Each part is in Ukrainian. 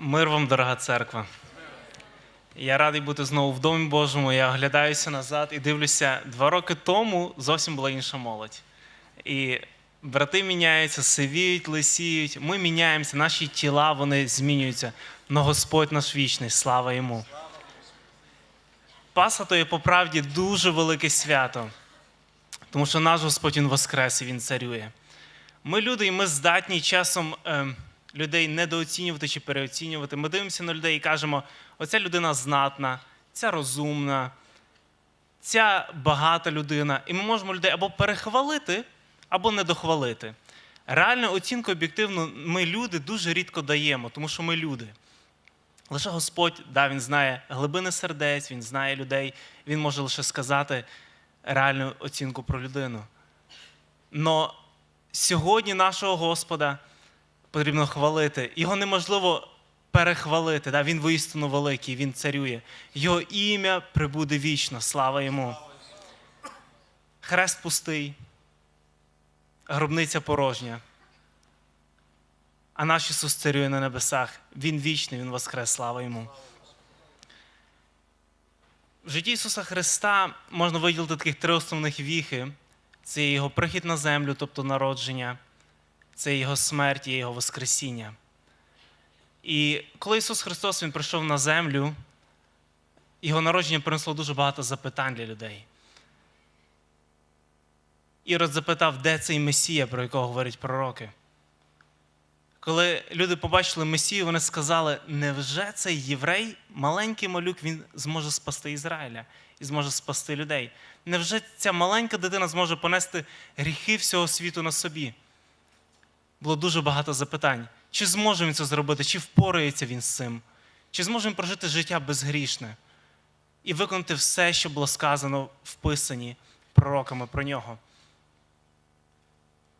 Мир вам, дорога церква. Я радий бути знову в Домі Божому. Я оглядаюся назад і дивлюся, два роки тому зовсім була інша молодь. І брати міняються, сивіють, лисіють. Ми міняємося, наші тіла вони змінюються. Но Господь наш вічний, слава йому. Пасха то є по правді дуже велике свято, тому що наш Господь Він воскрес і Він царює. Ми люди, і ми здатні часом е, людей недооцінювати чи переоцінювати. Ми дивимося на людей і кажемо: оця людина знатна, ця розумна, ця багата людина. І ми можемо людей або перехвалити, або недохвалити. Реальну оцінку об'єктивну ми люди дуже рідко даємо, тому що ми люди. Лише Господь, да, Він знає глибини сердець, Він знає людей, Він може лише сказати реальну оцінку про людину. Но сьогодні нашого Господа потрібно хвалити. Його неможливо перехвалити. Да? Він воістину великий, він царює. Його ім'я прибуде вічно. Слава йому. Хрест пустий, гробниця порожня. А наш Ісус царює на небесах. Він вічний, Він воскрес, слава йому. В житті Ісуса Христа можна виділити таких три основних віхи: це Його прихід на землю, тобто народження, це Його смерть і Його Воскресіння. І коли Ісус Христос Він прийшов на землю, Його народження принесло дуже багато запитань для людей. Ірод запитав, де цей Месія, про якого говорять пророки. Коли люди побачили Месію, вони сказали: невже цей єврей, маленький малюк, він зможе спасти Ізраїля і зможе спасти людей? Невже ця маленька дитина зможе понести гріхи всього світу на собі? Було дуже багато запитань. Чи зможе він це зробити, чи впорається він з цим, чи зможе він прожити життя безгрішне і виконати все, що було сказано в Писанні пророками про нього.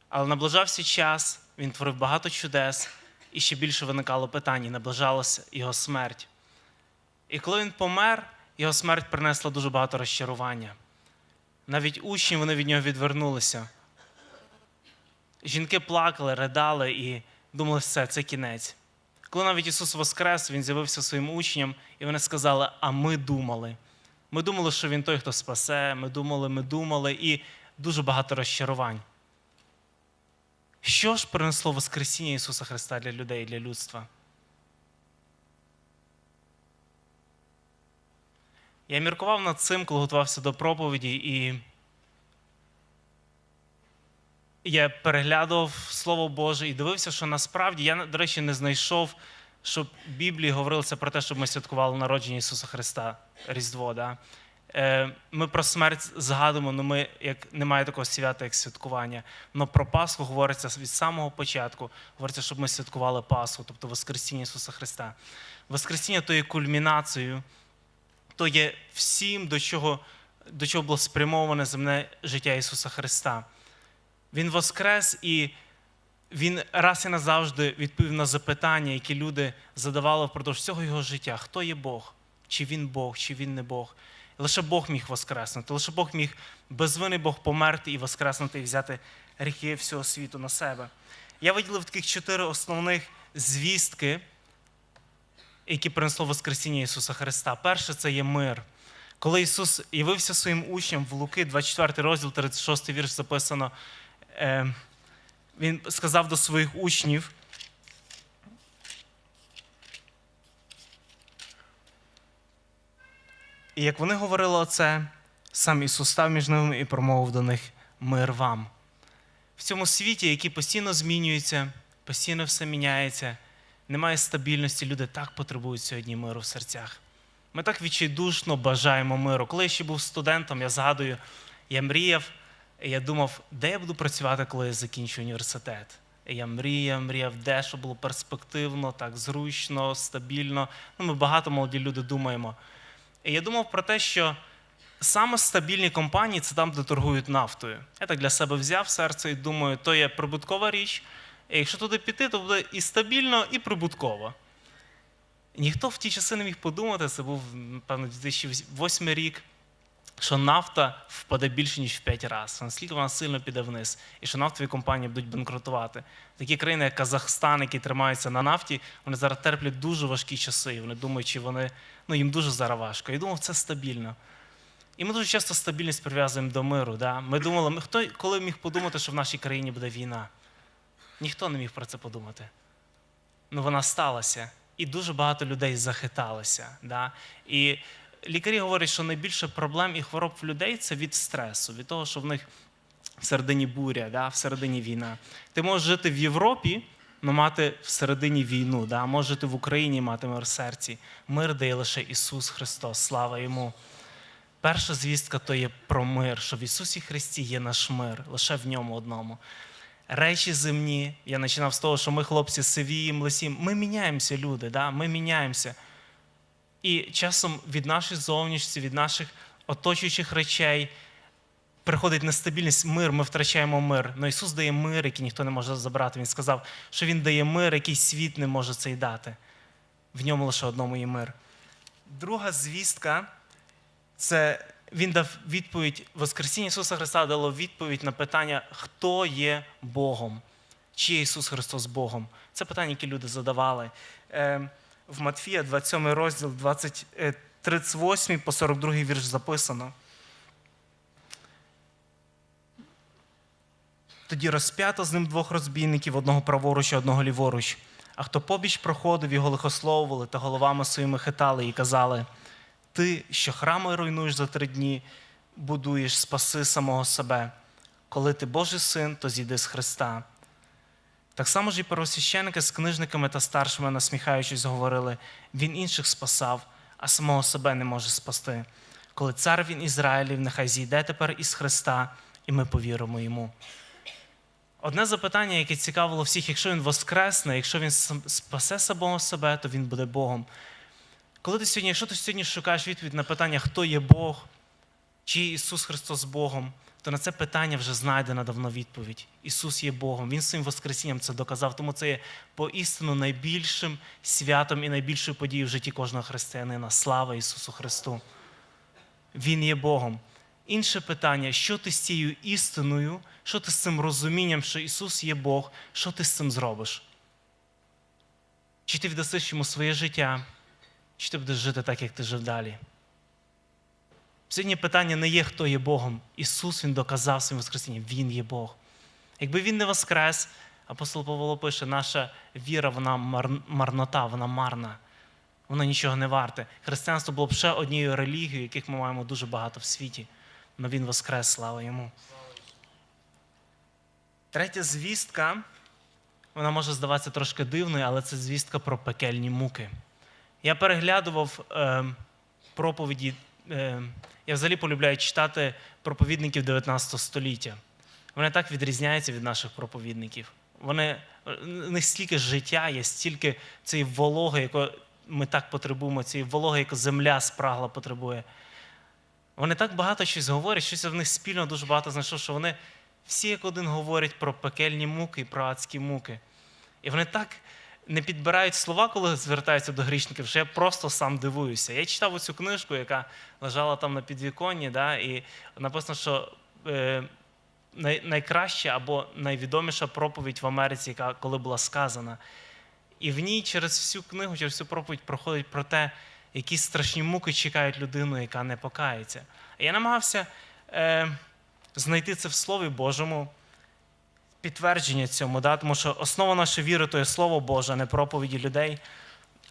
Але наближався час, він творив багато чудес, і ще більше виникало питань, наближалася його смерть. І коли він помер, його смерть принесла дуже багато розчарування. Навіть учні вони від нього відвернулися. Жінки плакали, ридали і думали, все, це кінець. Коли навіть Ісус Воскрес, Він з'явився своїм учням, і вони сказали: А ми думали. Ми думали, що Він той, хто спасе, ми думали, ми думали, і дуже багато розчарувань. Що ж принесло Воскресіння Ісуса Христа для людей, для людства? Я міркував над цим, коли готувався до проповіді, і я переглядав Слово Боже і дивився, що насправді я, до речі, не знайшов, щоб в Біблії говорилося про те, щоб ми святкували народження Ісуса Христа, Різдво. Да? Е, Ми про смерть згадуємо, але ми як немає такого свята, як святкування. Но про Пасху говориться від самого початку. Говориться, щоб ми святкували Пасху, тобто Воскресіння Ісуса Христа. Воскресіння то є кульмінацією, то є всім, до чого, до чого було спрямоване земне життя Ісуса Христа. Він воскрес і він раз і назавжди відповів на запитання, які люди задавали впродовж всього його життя: хто є Бог? Чи він Бог, чи він не Бог? Лише Бог міг воскреснути, лише Бог міг безвинний Бог померти і воскреснути і взяти гріхи всього світу на себе. Я виділив таких чотири основних звістки, які принесло Воскресіння Ісуса Христа. Перше це є мир. Коли Ісус явився своїм учням в Луки, 24 розділ, 36 вірш записано, Він сказав до своїх учнів. І як вони говорили оце, сам Ісус став між ними і промовив до них мир вам. В цьому світі, який постійно змінюється, постійно все міняється, немає стабільності, люди так потребують сьогодні миру в серцях. Ми так відчайдушно бажаємо миру. Коли я ще був студентом, я згадую, я мріяв, і я думав, де я буду працювати, коли я закінчу університет. І я мріяв, мріяв, де що було перспективно, так зручно, стабільно. Ну, Ми багато молоді люди думаємо. І я думав про те, що саме стабільні компанії це там, де торгують нафтою. Я так для себе взяв серце і думаю, то є прибуткова річ. І якщо туди піти, то буде і стабільно, і прибутково. Ніхто в ті часи не міг подумати, це був, напевно, 2008 рік. Що нафта впаде більше, ніж в 5 разів. Наскільки вона сильно піде вниз, і що нафтові компанії будуть банкрутувати. Такі країни, як Казахстан, які тримаються на нафті, вони зараз терплять дуже важкі часи. І вони думають, чи вони ну їм дуже зараз важко. Я думав, це стабільно. І ми дуже часто стабільність прив'язуємо до миру. Да? Ми думали, ми- хто коли міг подумати, що в нашій країні буде війна? Ніхто не міг про це подумати. Ну, вона сталася. І дуже багато людей захиталося. Да? І лікарі говорять, що найбільше проблем і хвороб в людей це від стресу, від того, що в них всередині буря, да? всередині війна. Ти можеш жити в Європі, але мати всередині війну, да? можеш жити в Україні, мати мир в серці. Мир дає лише Ісус Христос, слава Йому. Перша звістка то є про мир, що в Ісусі Христі є наш мир, лише в ньому одному. Речі земні, я починав з того, що ми, хлопці, сиві, млесі, ми міняємося, люди, да? ми міняємося. І часом від нашої зовнішності, від наших оточуючих речей приходить нестабільність, мир, ми втрачаємо мир. Но Ісус дає мир, який ніхто не може забрати. Він сказав, що Він дає мир, який світ не може цей дати. В ньому лише одному є мир. Друга звістка це він дав відповідь, Воскресіння Ісуса Христа дало відповідь на питання, хто є Богом, чи Ісус Христос Богом. Це питання, які люди задавали. Е, В Матфія, 27 розділ, 20, е, 38 по 42 вірш записано. Тоді розп'ято з ним двох розбійників, одного праворуч, одного ліворуч. А хто побіч проходив, його лихословували та головами своїми хитали і казали: Ти, що храми руйнуєш за три дні, будуєш, спаси самого себе. Коли ти Божий син, то зійди з Христа. Так само ж і первосвященники з книжниками та старшими, насміхаючись, говорили: Він інших спасав, а самого себе не може спасти. Коли цар він Ізраїлів, нехай зійде тепер із Христа, і ми повіримо йому. Одне запитання, яке цікавило всіх, якщо він воскресне, якщо він спасе самого себе, то він буде Богом. Коли ти сьогодні, якщо ти сьогодні шукаєш відповідь на питання, хто є Бог, чи Ісус Христос Богом, то на це питання вже знайдена давно відповідь. Ісус є Богом. Він своїм Воскресінням це доказав. Тому це є поістину найбільшим святом і найбільшою подією в житті кожного християнина. Слава Ісусу Христу! Він є Богом. Інше питання: що ти з цією істиною, що ти з цим розумінням, що Ісус є Бог, що ти з цим зробиш? Чи ти віддасиш йому своє життя, чи ти будеш жити так, як ти жив далі? Сьогодні питання не є, хто є Богом. Ісус Він доказав своїм Воскресінням, Він є Бог. Якби Він не воскрес, апостол Павло пише, наша віра, вона мар- марнота, вона марна. Воно нічого не варте. Християнство було б ще однією релігією, яких ми маємо дуже багато в світі. Але Він воскрес, слава йому. Третя звістка, вона може здаватися трошки дивною, але це звістка про пекельні муки. Я переглядував е, проповіді. Е, я взагалі полюбляю читати проповідників 19 століття. Вони так відрізняються від наших проповідників. Вони, у них стільки життя є, стільки цієї вологи, яку ми так потребуємо, цієї вологи, яку земля спрагла потребує. Вони так багато щось говорять, щось в них спільно дуже багато знайшов, що вони всі як один говорять про пекельні муки і про адські муки. І вони так не підбирають слова, коли звертаються до грішників, що я просто сам дивуюся. Я читав оцю книжку, яка лежала там на підвіконні, да, і написано, що е, най, найкраща або найвідоміша проповідь в Америці, яка коли була сказана. І в ній через всю книгу, через всю проповідь проходить про те, які страшні муки чекають людину, яка не покається. Я намагався е, знайти це в Слові Божому, підтвердження цьому, да? тому що основа нашої віри то є Слово Боже, а не проповіді людей.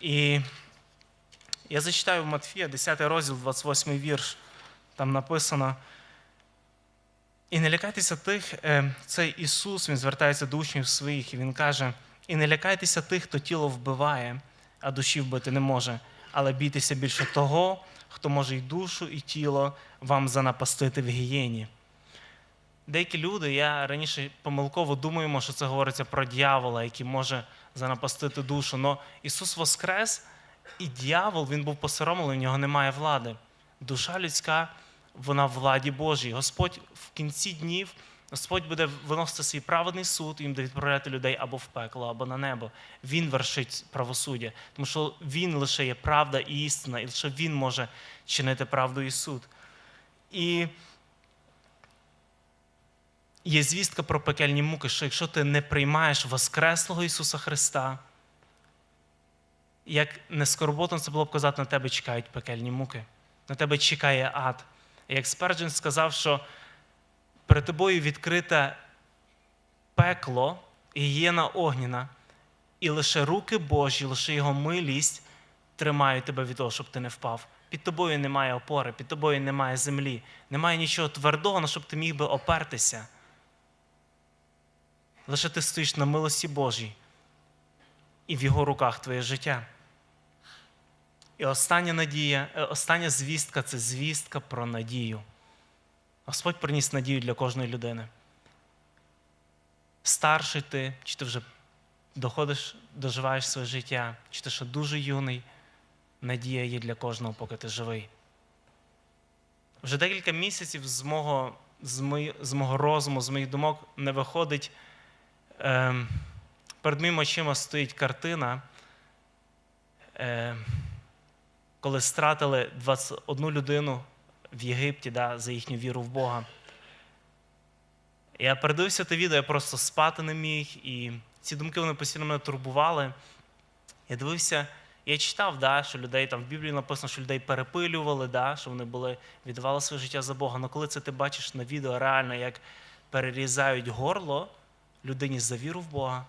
І я зачитаю Матфія, 10 розділ, 28 вірш. Там написано. І не лякайтеся тих, е, цей Ісус, Він звертається до учнів своїх, і Він каже: і не лякайтеся тих, хто тіло вбиває, а душі вбити не може, але бійтеся більше того, хто може і душу, і тіло вам занапастити в гієні. Деякі люди, я раніше помилково думаємо, що це говориться про дьявола, який може занапастити душу. Но Ісус Воскрес, і дьявол, він був посоромлений, у нього немає влади. Душа людська, вона в владі Божій. Господь в кінці днів, Господь буде виносити свій праведний суд, і їм буде відправляти людей або в пекло, або на небо. Він вершить правосуддя, тому що Він лише є правда і істина, і лише Він може чинити правду і суд. І є звістка про пекельні муки, що якщо ти не приймаєш Воскреслого Ісуса Христа, як не скорботно це було б казати, на тебе чекають пекельні муки, на тебе чекає ад. Як Сперджен сказав, що перед тобою відкрите пекло і гієна огняна, і лише руки Божі, лише Його милість тримають тебе від того, щоб ти не впав. Під тобою немає опори, під тобою немає землі, немає нічого твердого, на щоб ти міг би опертися. Лише ти стоїш на милості Божій, і в його руках твоє життя. І остання надія, е, остання звістка це звістка про надію. Господь приніс надію для кожної людини. Старший ти, чи ти вже доходиш, доживаєш своє життя, чи ти ще дуже юний, надія є для кожного, поки ти живий. Вже декілька місяців з мого, з мої, з мого розуму, з моїх думок не виходить. Е, перед моїми очима стоїть картина, е, коли стратили 21 людину в Єгипті да, за їхню віру в Бога. Я передивився те відео, я просто спати не міг, і ці думки вони постійно мене турбували. Я дивився, я читав, да, що людей там в Біблії написано, що людей перепилювали, да, що вони були, віддавали своє життя за Бога. Але коли це ти бачиш на відео реально, як перерізають горло людині за віру в Бога,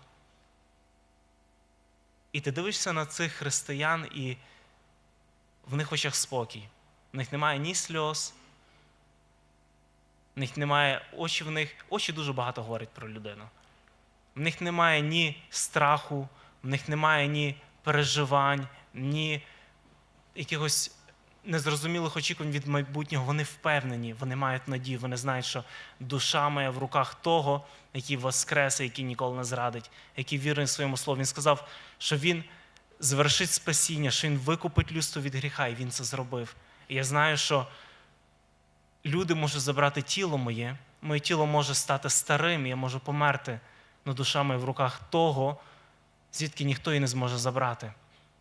і ти дивишся на цих християн, і в них очах спокій. В них немає ні сльоз, в них немає очі в них, очі дуже багато говорять про людину. В них немає ні страху, в них немає ні переживань, ні якихось незрозумілих очікувань від майбутнього. Вони впевнені, вони мають надію, вони знають, що душа моя в руках того, який воскресе, який ніколи не зрадить, який вірний своєму слові. Він сказав, що він звершить спасіння, що він викупить людство від гріха, і він це зробив. І я знаю, що люди можуть забрати тіло моє, моє тіло може стати старим, я можу померти, але душа моя в руках того, звідки ніхто її не зможе забрати.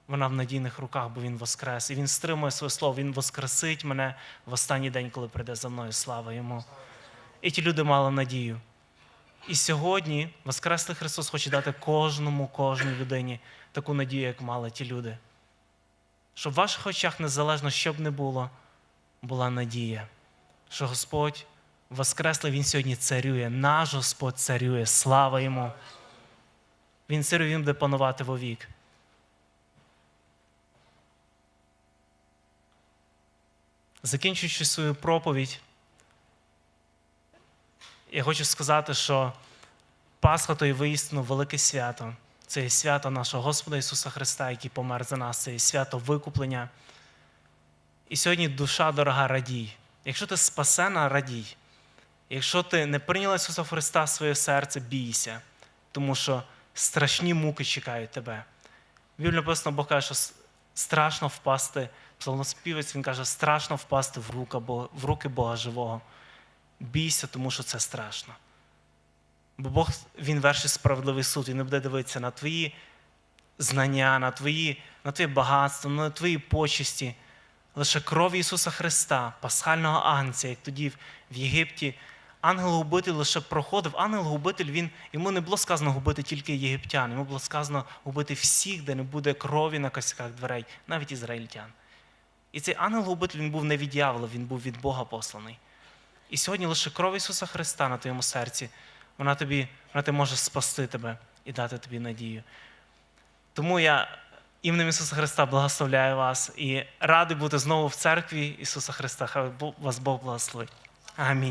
Вона в надійних руках, бо він воскрес. І він стримує своє слово, він воскресить мене в останній день, коли прийде за мною. Слава йому. І ті люди мали надію. І сьогодні Воскреслий Христос хоче дати кожному, кожній людині таку надію, як мали ті люди. Щоб в ваших очах, незалежно, що б не було, була надія, що Господь Воскреслий, Він сьогодні царює, наш Господь царює, слава йому. Він царює, він буде панувати вовік. Закінчуючи свою проповідь, я хочу сказати, що Пасха то є воістину велике свято. Це є свято нашого Господа Ісуса Христа, який помер за нас, це є свято викуплення. І сьогодні душа дорога радій. Якщо ти спасена, радій. Якщо ти не прийняла Ісуса Христа в своє серце, бійся, тому що страшні муки чекають тебе. В Біблії написано, Бог каже, що страшно впасти. Псалмоспівець, він каже, страшно впасти в руки, Бога, в руки Бога живого. Бійся, тому що це страшно. Бо Бог Він вершить справедливий суд, Він не буде дивитися на твої знання, на твої, на твоє багатство, на твої почесті. Лише кров Ісуса Христа, пасхального агнця, як тоді в Єгипті. Ангел-губитель лише проходив. Ангел-губитель, він, йому не було сказано губити тільки єгиптян, йому було сказано губити всіх, де не буде крові на косяках дверей, навіть ізраїльтян. І цей ангел-губитель він був не від дьявола, він був від Бога посланий. І сьогодні лише кров Ісуса Христа на твоєму серці, вона тобі, вона тебе може спасти тебе і дати тобі надію. Тому я іменем Ісуса Христа благословляю вас і радий бути знову в церкві Ісуса Христа. Хай вас Бог благословить. Амінь.